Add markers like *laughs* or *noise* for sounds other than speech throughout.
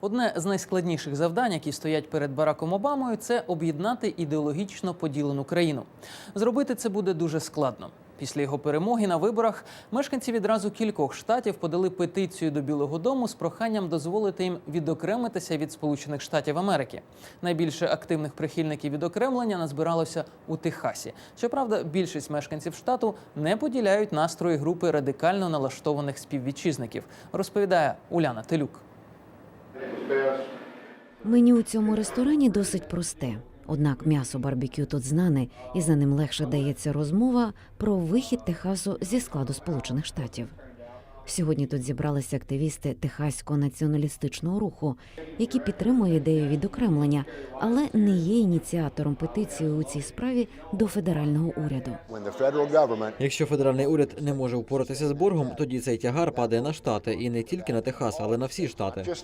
Одне з найскладніших завдань, які стоять перед Бараком Обамою, це об'єднати ідеологічно поділену країну. Зробити це буде дуже складно. Після його перемоги на виборах мешканці відразу кількох штатів подали петицію до Білого Дому з проханням дозволити їм відокремитися від Сполучених Штатів Америки. Найбільше активних прихильників відокремлення назбиралося у Техасі. Щоправда, більшість мешканців штату не поділяють настрої групи радикально налаштованих співвітчизників, розповідає Уляна Телюк. Меню у цьому ресторані досить просте. Однак м'ясо барбекю тут знане, і за ним легше дається розмова про вихід Техасу зі складу Сполучених Штатів. Сьогодні тут зібралися активісти техаського націоналістичного руху, які підтримують ідею відокремлення, але не є ініціатором петиції у цій справі до федерального уряду. Якщо федеральний уряд не може впоратися з боргом, тоді цей тягар падає на штати і не тільки на Техас, але на всі штати.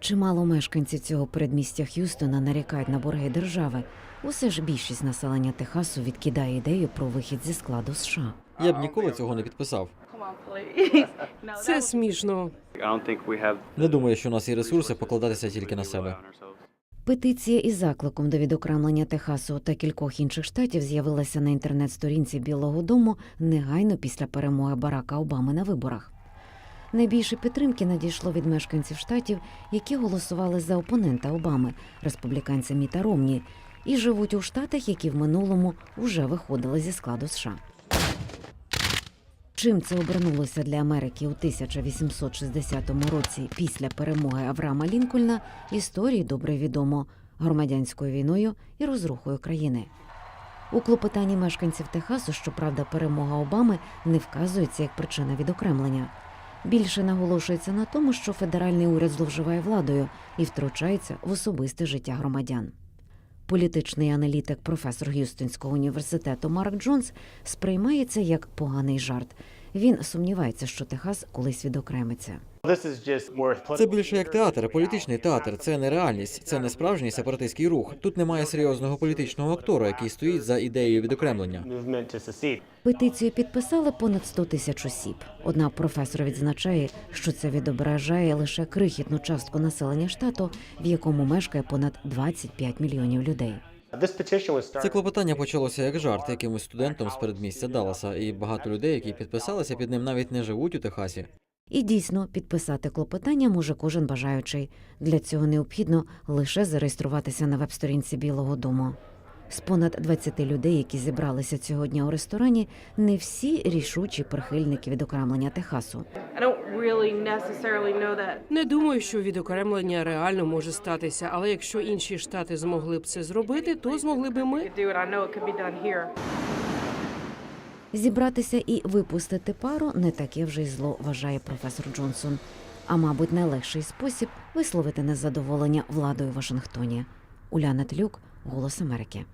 Чимало мешканців цього передмістя Х'юстона нарікають на борги держави. Усе ж більшість населення Техасу відкидає ідею про вихід зі складу США. Я б ніколи цього не підписав. *laughs* Це смішно. Не думаю, що у нас є ресурси покладатися тільки на себе. Петиція із закликом до відокремлення Техасу та кількох інших штатів з'явилася на інтернет-сторінці Білого Дому негайно після перемоги Барака Обами на виборах. Найбільше підтримки надійшло від мешканців штатів, які голосували за опонента Обами, республіканця Міта Ромні, і живуть у штатах, які в минулому вже виходили зі складу США. Чим це обернулося для Америки у 1860 році після перемоги Авраама Лінкольна, історії добре відомо громадянською війною і розрухою країни. У клопотанні мешканців Техасу, щоправда, перемога Обами не вказується як причина відокремлення. Більше наголошується на тому, що федеральний уряд зловживає владою і втручається в особисте життя громадян. Політичний аналітик, професор Г'юстонського університету Марк Джонс сприймається як поганий жарт. Він сумнівається, що Техас колись відокремиться. Це більше як театр, політичний театр. Це не реальність, це не справжній сепаратистський рух. Тут немає серйозного політичного актора, який стоїть за ідеєю відокремлення. Петицію підписали понад 100 тисяч осіб. Однак професор відзначає, що це відображає лише крихітну частку населення штату, в якому мешкає понад 25 мільйонів людей. Це клопотання почалося як жарт якимось студентом з передмістя Далласа, і багато людей, які підписалися під ним, навіть не живуть у Техасі. І дійсно підписати клопотання може кожен бажаючий. Для цього необхідно лише зареєструватися на веб-сторінці Білого Дому. З понад 20 людей, які зібралися цього дня у ресторані, не всі рішучі прихильники відокремлення Техасу. Не думаю, що відокремлення реально може статися, але якщо інші штати змогли б це зробити, то змогли ми. be done here. Зібратися і випустити пару не таке вже й зло, вважає професор Джонсон. А мабуть, найлегший спосіб висловити незадоволення владою в Вашингтоні. Уляна Тлюк, Голос Америки.